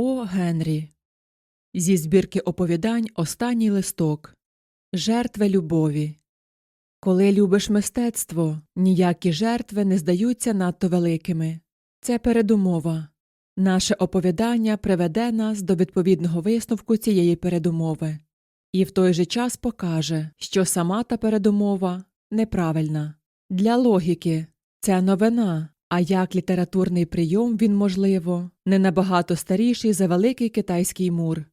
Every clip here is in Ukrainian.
О. Генрі. Зі збірки оповідань Останній листок. Жертви любові. Коли любиш мистецтво, ніякі жертви не здаються надто великими. Це передумова. Наше оповідання приведе нас до відповідного висновку цієї передумови. І в той же час покаже, що сама та передумова неправильна. Для логіки це новина, а як літературний прийом він, можливо, не набагато старіший за великий китайський мур.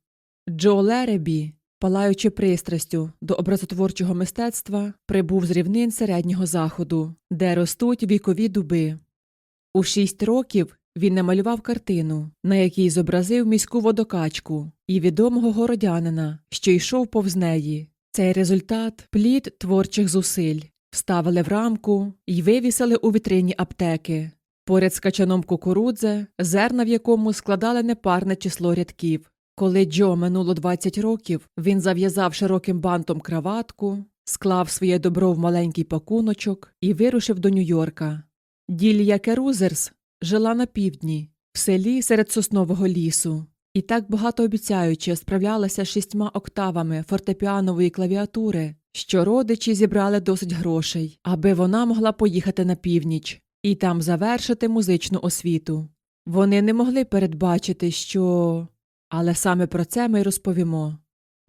Джо Леребі, палаючи пристрастю до образотворчого мистецтва, прибув з рівнин середнього заходу, де ростуть вікові дуби. У шість років він намалював картину, на якій зобразив міську водокачку і відомого городянина, що йшов повз неї. Цей результат плід творчих зусиль вставили в рамку і вивісили у вітрині аптеки. Поряд з качаном кукурудзи, зерна в якому складали непарне число рядків. Коли Джо минуло 20 років, він зав'язав широким бантом краватку, склав своє добро в маленький пакуночок і вирушив до Нью-Йорка. Ділія Керузерс жила на півдні, в селі серед соснового лісу, і так багатообіцяюче справлялася з шістьма октавами фортепіанової клавіатури, що родичі зібрали досить грошей, аби вона могла поїхати на північ і там завершити музичну освіту. Вони не могли передбачити, що. Але саме про це ми й розповімо.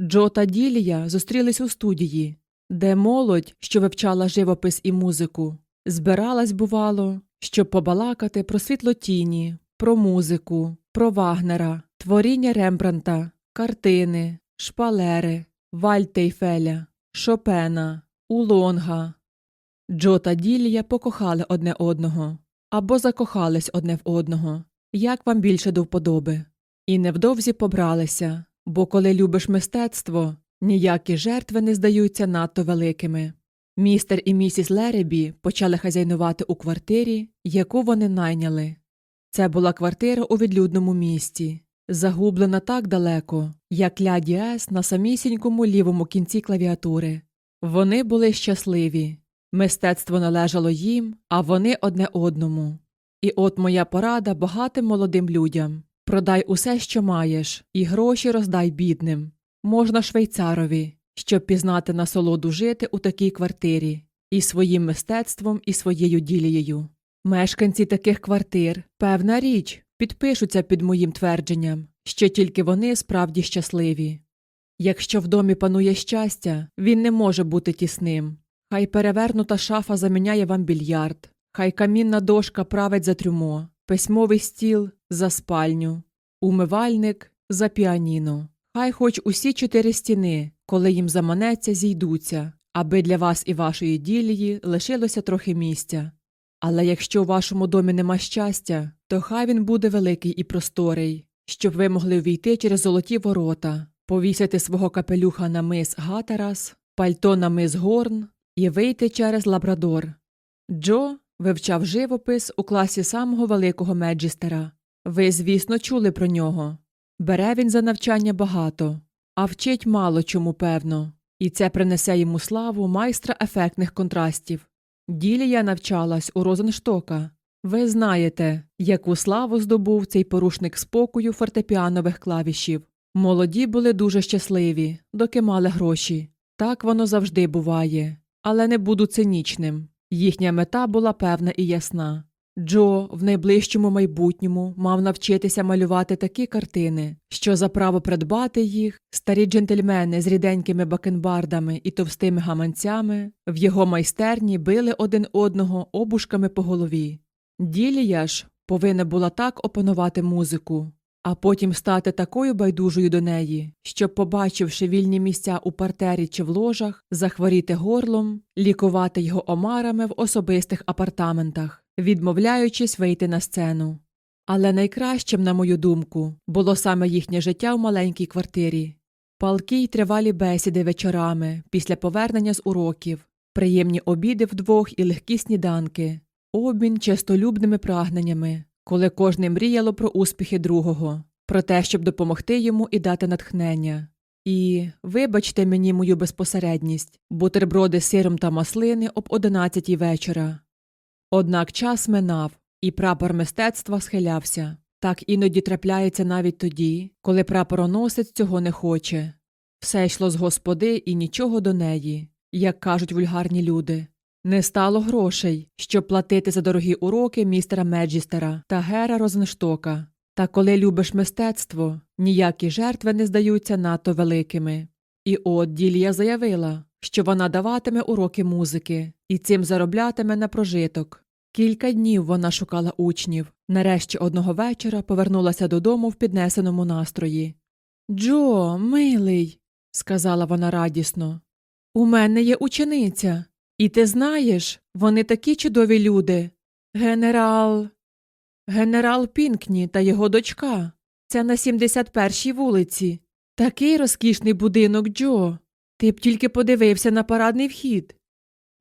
Джо та Ділія зустрілись у студії, де молодь, що вивчала живопис і музику, збиралась, бувало, щоб побалакати про світлотіні, про музику, про Вагнера, творіння Рембранта, картини, шпалери, Вальтейфеля, Шопена, Улонга. Джо та Ділія покохали одне одного або закохались одне в одного, як вам більше до вподоби. І невдовзі побралися, бо коли любиш мистецтво, ніякі жертви не здаються надто великими. Містер і місіс Леребі почали хазяйнувати у квартирі, яку вони найняли. Це була квартира у відлюдному місті, загублена так далеко, як ля діез на самісінькому лівому кінці клавіатури. Вони були щасливі. Мистецтво належало їм, а вони одне одному. І от моя порада багатим молодим людям. Продай усе, що маєш, і гроші роздай бідним. Можна швейцарові, щоб пізнати насолоду жити у такій квартирі, і своїм мистецтвом, і своєю ділією. Мешканці таких квартир, певна річ, підпишуться під моїм твердженням, що тільки вони справді щасливі. Якщо в домі панує щастя, він не може бути тісним. Хай перевернута шафа заміняє вам більярд, хай камінна дошка править за трюмо, письмовий стіл за спальню, умивальник за піаніно. Хай хоч усі чотири стіни, коли їм заманеться, зійдуться, аби для вас і вашої ділії лишилося трохи місця. Але якщо у вашому домі нема щастя, то хай він буде великий і просторий, щоб ви могли увійти через золоті ворота, повісити свого капелюха на мис Гатерас, пальто на мис Горн і вийти через Лабрадор. Джо вивчав живопис у класі самого великого Меджістера. Ви, звісно, чули про нього. Бере він за навчання багато, а вчить мало чому певно, і це принесе йому славу майстра ефектних контрастів. Ділія навчалась у Розенштока. Ви знаєте, яку славу здобув цей порушник спокою фортепіанових клавішів. Молоді були дуже щасливі, доки мали гроші. Так воно завжди буває, але не буду цинічним. Їхня мета була певна і ясна. Джо в найближчому майбутньому мав навчитися малювати такі картини, що за право придбати їх старі джентльмени з ріденькими бакенбардами і товстими гаманцями в його майстерні били один одного обушками по голові. Ділія ж повинна була так опанувати музику, а потім стати такою байдужою до неї, щоб, побачивши вільні місця у партері чи в ложах, захворіти горлом, лікувати його омарами в особистих апартаментах, відмовляючись вийти на сцену. Але найкращим, на мою думку, було саме їхнє життя в маленькій квартирі. Палкі й тривалі бесіди вечорами після повернення з уроків, приємні обіди вдвох і легкі сніданки, обмін честолюбними прагненнями, коли кожне мріяло про успіхи другого, про те, щоб допомогти йому і дати натхнення. І, вибачте мені мою безпосередність, бутерброди з сиром та маслини об одинадцятій вечора. Однак час минав, і прапор мистецтва схилявся. Так іноді трапляється навіть тоді, коли прапороносець цього не хоче. Все йшло з господи і нічого до неї, як кажуть вульгарні люди. Не стало грошей, щоб платити за дорогі уроки містера Меджістера та Гера Розенштока. Та коли любиш мистецтво, ніякі жертви не здаються надто великими. І от Ділія заявила, що вона даватиме уроки музики і цим зароблятиме на прожиток. Кілька днів вона шукала учнів. Нарешті одного вечора повернулася додому в піднесеному настрої. Джо, милий, сказала вона радісно. У мене є учениця. І ти знаєш, вони такі чудові люди. Генерал. Генерал Пінкні та його дочка. Це на 71-й вулиці. Такий розкішний будинок, Джо. Ти б тільки подивився на парадний вхід.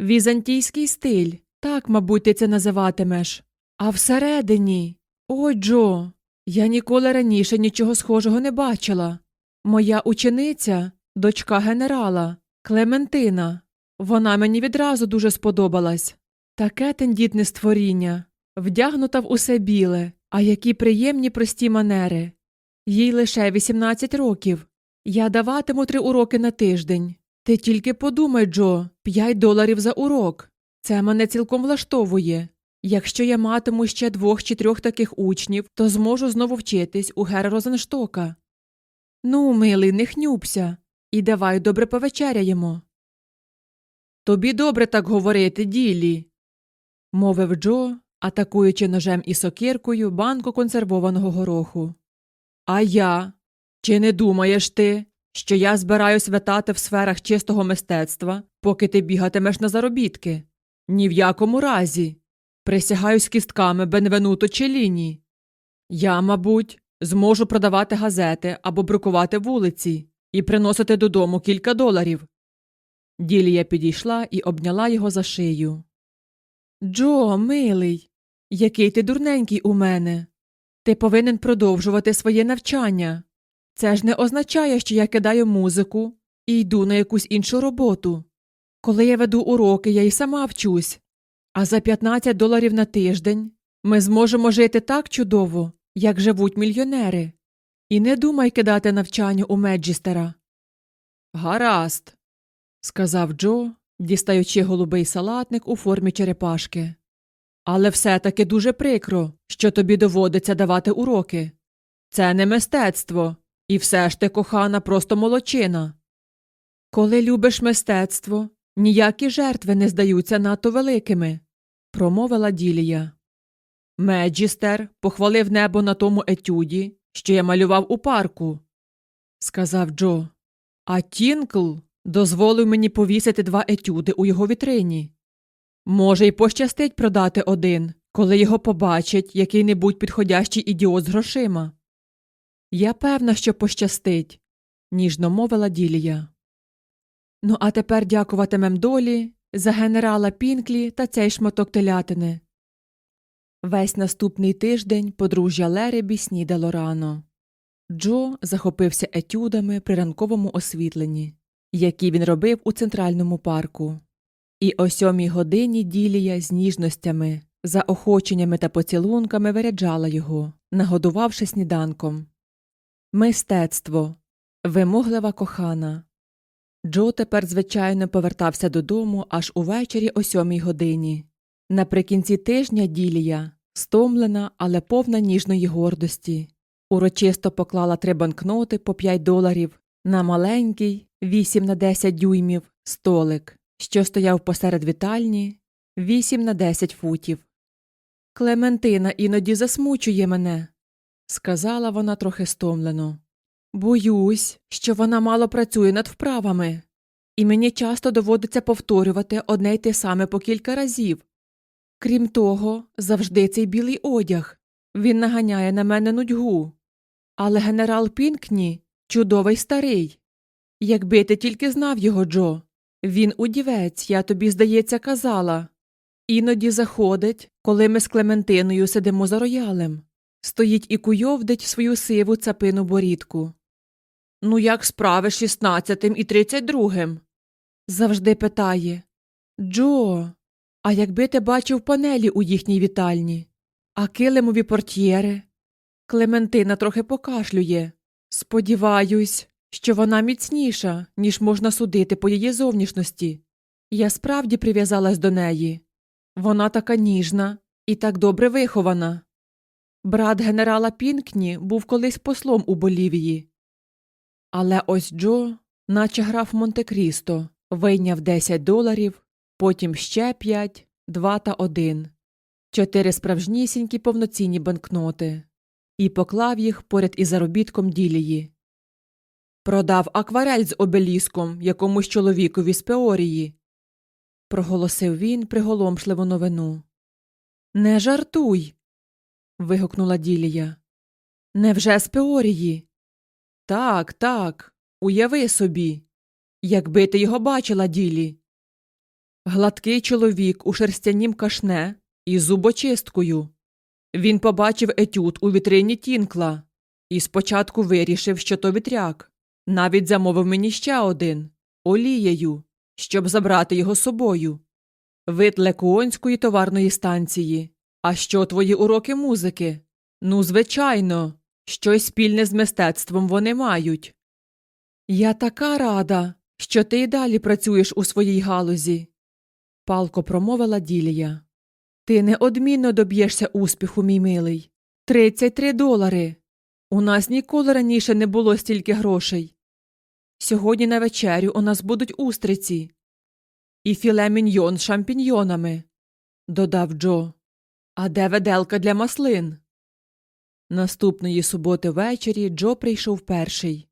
Візантійський стиль, так, мабуть, ти це називатимеш. А всередині. О, Джо, я ніколи раніше нічого схожого не бачила. Моя учениця, дочка генерала, Клементина. Вона мені відразу дуже сподобалась. Таке тендітне створіння, вдягнута в усе біле, а які приємні прості манери. Їй лише 18 років. Я даватиму три уроки на тиждень. Ти тільки подумай, Джо, 5 доларів за урок. Це мене цілком влаштовує. Якщо я матиму ще двох чи трьох таких учнів, то зможу знову вчитись у Гера Розенштока. Ну, милий, не хнюпся, і давай добре повечеряємо. Тобі добре так говорити, ділі, мовив Джо, атакуючи ножем і сокиркою банку консервованого гороху. А я? Чи не думаєш ти, що я збираюсь витати в сферах чистого мистецтва, поки ти бігатимеш на заробітки? Ні в якому разі. Присягаюсь кістками Бенвенуто Челіні. Я, мабуть, зможу продавати газети або брукувати вулиці і приносити додому кілька доларів. Ділія підійшла і обняла його за шию. Джо, милий, який ти дурненький у мене. Ти повинен продовжувати своє навчання. Це ж не означає, що я кидаю музику і йду на якусь іншу роботу. Коли я веду уроки, я й сама вчусь. А за 15 доларів на тиждень ми зможемо жити так чудово, як живуть мільйонери. І не думай кидати навчання у Меджістера. Гаразд, сказав Джо, дістаючи голубий салатник у формі черепашки. Але все таки дуже прикро, що тобі доводиться давати уроки. Це не мистецтво, і все ж ти, кохана, просто молодчина. Коли любиш мистецтво, ніякі жертви не здаються надто великими, промовила Ділія. Меджістер похвалив небо на тому етюді, що я малював у парку, сказав Джо. А Тінкл дозволив мені повісити два етюди у його вітрині. Може, й пощастить продати один, коли його побачить який небудь підходящий ідіот з грошима. Я певна, що пощастить, ніжно мовила Ділія. Ну, а тепер дякуватимем долі за генерала Пінклі та цей шматок телятини. Весь наступний тиждень подружжя Леребі снідало рано. Джо захопився етюдами при ранковому освітленні, які він робив у центральному парку. І о сьомій годині ділія з ніжностями, заохоченнями та поцілунками виряджала його, нагодувавши сніданком. Мистецтво. Вимоглива кохана. Джо тепер, звичайно, повертався додому аж увечері о сьомій годині. Наприкінці тижня ділія, стомлена, але повна ніжної гордості, урочисто поклала три банкноти по 5 доларів на маленький 8 на 10 дюймів столик, що стояв посеред вітальні 8 на 10 футів. Клементина іноді засмучує мене, сказала вона трохи стомлено. Боюсь, що вона мало працює над вправами, і мені часто доводиться повторювати одне й те саме по кілька разів. Крім того, завжди цей білий одяг. Він наганяє на мене нудьгу. Але генерал Пінкні чудовий старий. Якби ти тільки знав його, Джо. Він удівець, я тобі, здається, казала. Іноді заходить, коли ми з Клементиною сидимо за роялем. Стоїть і куйовдить свою сиву цапину борідку. Ну, як справи шістнадцятим і тридцять другим? Завжди питає. Джо, а якби ти бачив панелі у їхній вітальні, а килимові портьєри? Клементина трохи покашлює. Сподіваюсь, що вона міцніша, ніж можна судити по її зовнішності. Я справді прив'язалась до неї. Вона така ніжна і так добре вихована. Брат генерала Пінкні був колись послом у Болівії. Але ось Джо, наче граф Монте-Крісто, вийняв 10 доларів, потім ще 5, 2 та 1, чотири справжнісінькі повноцінні банкноти і поклав їх поряд із заробітком ділії. Продав акварель з обеліском якомусь чоловікові з Пеорії. проголосив він приголомшливу новину. Не жартуй. вигукнула Ділія. Невже з Пеорії? Так, так, уяви собі. Якби ти його бачила, Ділі. Гладкий чоловік у шерстянім кашне із зубочисткою. Він побачив етюд у вітрині Тінкла і спочатку вирішив, що то вітряк. Навіть замовив мені ще один олією, щоб забрати його з собою. Вид Лекуонської товарної станції. А що твої уроки музики? Ну, звичайно, щось спільне з мистецтвом вони мають. Я така рада, що ти й далі працюєш у своїй галузі, палко промовила Ділія. Ти неодмінно доб'єшся успіху, мій милий. Тридцять три долари. У нас ніколи раніше не було стільки грошей. Сьогодні на вечерю у нас будуть устриці. І філе міньйон з шампіньйонами, додав Джо. А де веделка для маслин? Наступної суботи ввечері Джо прийшов перший.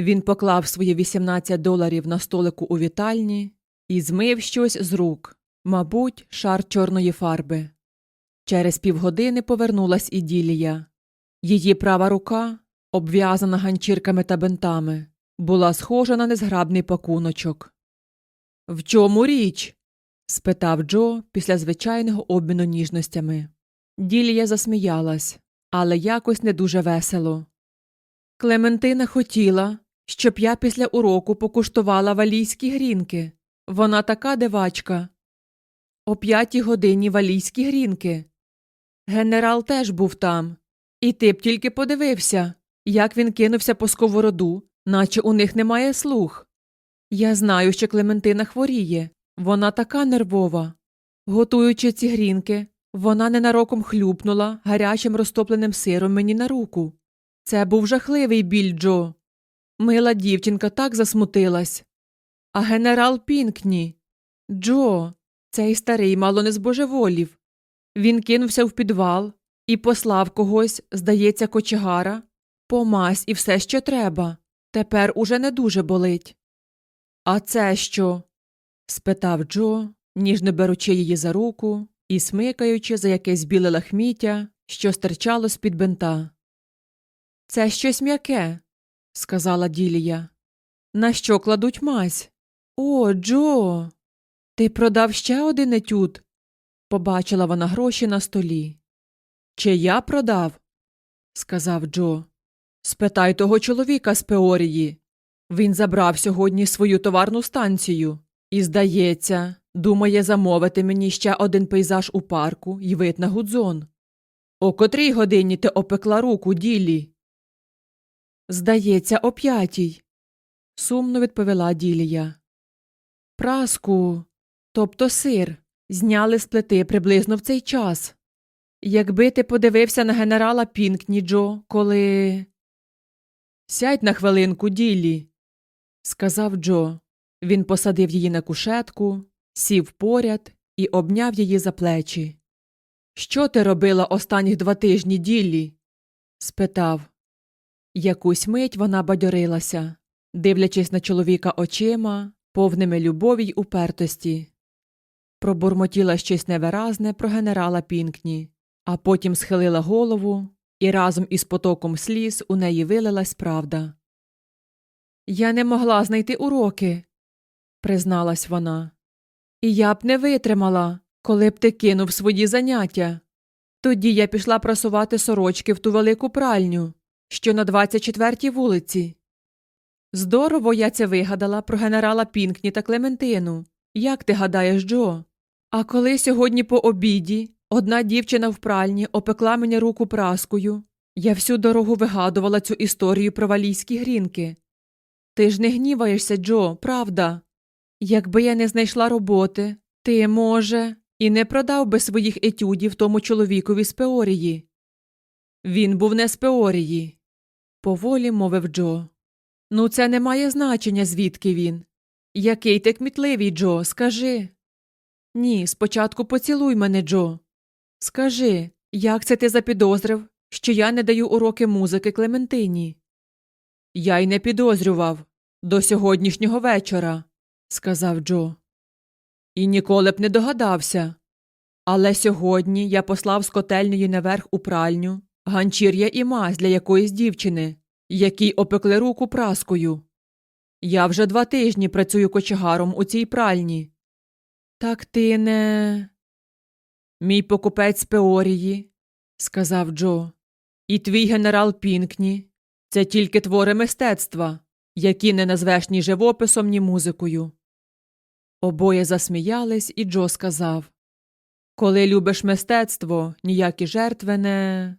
Він поклав свої 18 доларів на столику у вітальні і змив щось з рук, мабуть, шар чорної фарби. Через півгодини повернулась і Ділія. Її права рука, обв'язана ганчірками та бинтами, була схожа на незграбний пакуночок. В чому річ? спитав Джо після звичайного обміну ніжностями. Ділія засміялась, але якось не дуже весело. Клементина хотіла, щоб я після уроку покуштувала валійські грінки. Вона така дивачка. О п'ятій годині валійські грінки. Генерал теж був там. І ти б тільки подивився, як він кинувся по сковороду, наче у них немає слух. Я знаю, що Клементина хворіє. Вона така нервова. Готуючи ці грінки, вона ненароком хлюпнула гарячим розтопленим сиром мені на руку. Це був жахливий біль Джо. Мила дівчинка так засмутилась. А генерал Пінкні. Джо, цей старий мало не збожеволів. Він кинувся в підвал і послав когось, здається, кочегара, помазь і все, що треба. Тепер уже не дуже болить. А це що? спитав Джо, ніжно беручи її за руку і смикаючи за якесь біле лахміття, що стирчало з під бинта. Це щось м'яке, сказала Ділія. На що кладуть мазь? О, Джо. Ти продав ще один етюд? Побачила вона гроші на столі. Чи я продав? сказав Джо. Спитай того чоловіка з Пеорії. Він забрав сьогодні свою товарну станцію і, здається, думає замовити мені ще один пейзаж у парку і вид на гудзон. О котрій годині ти опекла руку ділі? Здається, о п'ятій, сумно відповіла Ділія. Праску, тобто сир, зняли з плити приблизно в цей час. Якби ти подивився на генерала Пінкні, Джо, коли. Сядь на хвилинку, Ділі, сказав Джо. Він посадив її на кушетку, сів поряд і обняв її за плечі. Що ти робила останніх два тижні, Діллі? спитав. Якусь мить вона бадьорилася, дивлячись на чоловіка очима, повними любові й упертості. Пробурмотіла щось невиразне про генерала Пінкні, а потім схилила голову, і разом із потоком сліз у неї вилилась правда. Я не могла знайти уроки, призналась вона. І я б не витримала, коли б ти кинув свої заняття. Тоді я пішла прасувати сорочки в ту велику пральню, що на 24-й вулиці. Здорово я це вигадала про генерала Пінкні та Клементину. Як ти гадаєш, Джо? А коли сьогодні по обіді одна дівчина в пральні опекла мені руку праскою, Я всю дорогу вигадувала цю історію про валійські грінки. Ти ж не гніваєшся, Джо, правда? Якби я не знайшла роботи, ти, може, і не продав би своїх етюдів тому чоловікові з Пеорії. Він був не з Пеорії, поволі мовив Джо. Ну, це не має значення, звідки він. Який ти кмітливий, Джо, скажи. Ні, спочатку поцілуй мене, Джо. Скажи, як це ти запідозрив, що я не даю уроки музики Клементині? Я й не підозрював до сьогоднішнього вечора, сказав Джо. І ніколи б не догадався. Але сьогодні я послав з котельнею наверх у пральню ганчір'я і мазь для якоїсь дівчини, якій опекли руку праскою. Я вже два тижні працюю кочегаром у цій пральні. Так ти не. Мій покупець Пеорії, сказав Джо, і твій генерал Пінкні це тільки твори мистецтва, які не назвеш ні живописом, ні музикою. Обоє засміялись, і Джо сказав Коли любиш мистецтво, ніякі жертви не.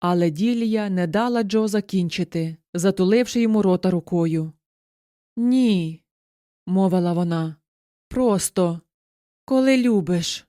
Але Ділія не дала Джо закінчити, затуливши йому рота рукою. Ні, мовила вона. Просто коли любиш.